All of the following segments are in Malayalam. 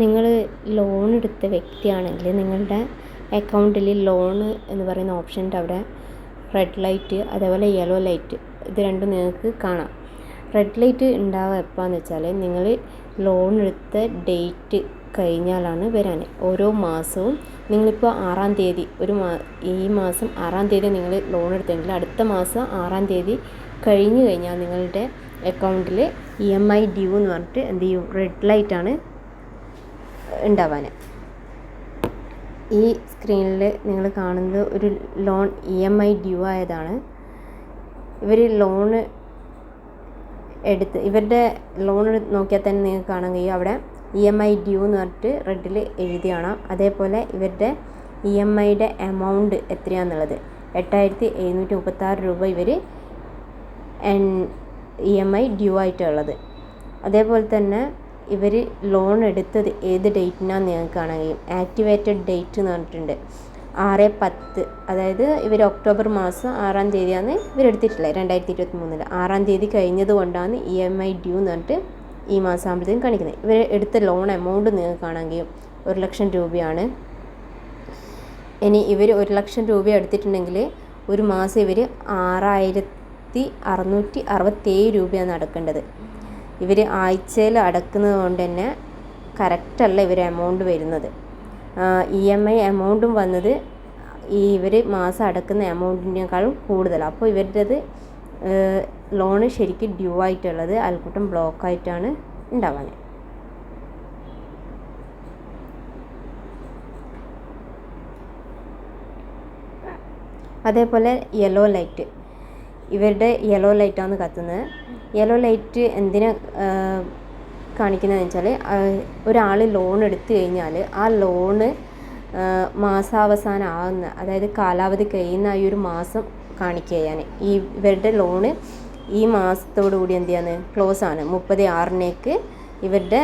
നിങ്ങൾ ലോൺ എടുത്ത വ്യക്തിയാണെങ്കിൽ നിങ്ങളുടെ അക്കൗണ്ടിൽ ലോൺ എന്ന് പറയുന്ന ഓപ്ഷന്റെ അവിടെ. റെഡ് ലൈറ്റ് അതേപോലെ യെല്ലോ ലൈറ്റ് ഇത് രണ്ടും നിങ്ങൾക്ക് കാണാം. റെഡ് ലൈറ്റ് ഉണ്ടാവുക എപ്പോഴാന്ന് വെച്ചാൽ നിങ്ങൾ ലോൺ എടുത്ത ഡേറ്റ് കഴിഞ്ഞാലാണ് വരാൻ ഓരോ മാസവും നിങ്ങളിപ്പോൾ ആറാം തീയതി ഒരു മാ ഈ മാസം ആറാം തീയതി നിങ്ങൾ ലോൺ എടുത്തെങ്കിൽ അടുത്ത മാസം ആറാം തീയതി കഴിഞ്ഞ് കഴിഞ്ഞാൽ നിങ്ങളുടെ അക്കൗണ്ടിൽ ഇ എം ഐ ഡ്യൂ എന്ന് പറഞ്ഞിട്ട് എന്ത് ചെയ്യും? റെഡ് ലൈറ്റാണ് ഉണ്ടാവാൻ. ഈ സ്ക്രീനിൽ നിങ്ങൾ കാണുന്നത് ഒരു loan E M I due ആയതാണ്. ഇവർ ലോണ് എടുത്ത് ഇവരുടെ ലോൺ നോക്കിയാൽ തന്നെ നിങ്ങൾക്ക് കാണാൻ കഴിയും. അവിടെ ഇ എം ഐ ഡ്യൂ എന്ന് പറഞ്ഞിട്ട് റെഡിൽ എഴുതി കാണാം. അതേപോലെ ഇവരുടെ ഇ എം ഐയുടെ എമൗണ്ട് എത്രയാണെന്നുള്ളത് എട്ടായിരത്തി എഴുന്നൂറ്റി മുപ്പത്താറ് രൂപ ഇവർ ഇ എം ഐ ഡ്യൂ ആയിട്ടുള്ളത്. അതേപോലെ തന്നെ ഇവർ ലോൺ എടുത്തത് ഏത് ഡേറ്റിനാന്ന് ഞങ്ങൾക്ക് കാണാൻ കഴിയും. ആക്ടിവേറ്റഡ് ഡേറ്റ് എന്ന് പറഞ്ഞിട്ടുണ്ട്. ആറ് പത്ത് അതായത് ഇവർ ഒക്ടോബർ മാസം ആറാം തീയതിയാണ് ഇവർ എടുത്തിട്ടുള്ളത് രണ്ടായിരത്തി ഇരുപത്തി മൂന്നിൽ ആറാം തീയതി കഴിഞ്ഞത് കൊണ്ടാണ് ഇ എം ഐ ഡ്യൂ എന്ന് പറഞ്ഞിട്ട് ഈ മാസം ആകുമ്പോഴത്തേക്കും കാണിക്കുന്നത്. ഇവർ എടുത്ത ലോൺ എമൗണ്ട് നിങ്ങൾക്ക് കാണാൻ കഴിയും. ഒരു ലക്ഷം രൂപയാണ്. ഇനി ഇവർ ഒരു ലക്ഷം രൂപ എടുത്തിട്ടുണ്ടെങ്കിൽ ഒരു മാസം ഇവർ ആറായിരത്തി അറുന്നൂറ്റി അറുപത്തേഴ് രൂപയാണ് അടക്കേണ്ടത്. ഇവർ ആഴ്ചയിൽ അടക്കുന്നത് കൊണ്ട് തന്നെ കറക്റ്റല്ല ഇവർ എമൗണ്ട് വരുന്നത്. ഇ എം ഐ എമൗണ്ടും വന്നത് ഈ ഇവർ മാസം അടക്കുന്ന എമൗണ്ടിനേക്കാളും കൂടുതലാണ് അപ്പോൾ ഇവരുടേത് ലോണ് ശരിക്കും ഡ്യൂ ആയിട്ടുള്ളത് അൽക്കൂട്ടം ബ്ലോക്ക് ആയിട്ടാണ് ഉണ്ടാവാൻ. അതേപോലെ യെല്ലോ ലൈറ്റ് ഇവരുടെ യെല്ലോ ലൈറ്റാണ് കത്തുന്നത്. യെല്ലോ ലൈറ്റ് എന്തിനാ കാണിക്കുന്നതെന്ന് വെച്ചാൽ ഒരാൾ ലോൺ എടുത്തു കഴിഞ്ഞാൽ ആ ലോണ് മാസാവസാനം ആകുന്ന അതായത് കാലാവധി കഴിയുന്ന ഈ ഒരു മാസം കാണിക്കുകയാണ് ഈ ഇവരുടെ ലോണ് ഈ മാസത്തോടു കൂടി എന്ത് ചെയ്യാണ്? ക്ലോസ് ആണ്. മുപ്പത് ആറിനേക്ക് ഇവരുടെ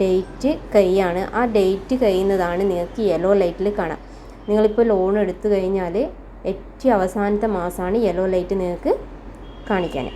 ഡേറ്റ് കഴിയാണ്. ആ ഡേറ്റ് കഴിയുന്നതാണ് നിങ്ങൾക്ക് യെല്ലോ ലൈറ്റിൽ കാണാം. നിങ്ങളിപ്പോൾ ലോൺ എടുത്തു കഴിഞ്ഞാൽ ഏറ്റവും അവസാനത്തെ മാസമാണ് യെല്ലോ ലൈറ്റ് നിങ്ങൾക്ക് കാണിക്കാൻ.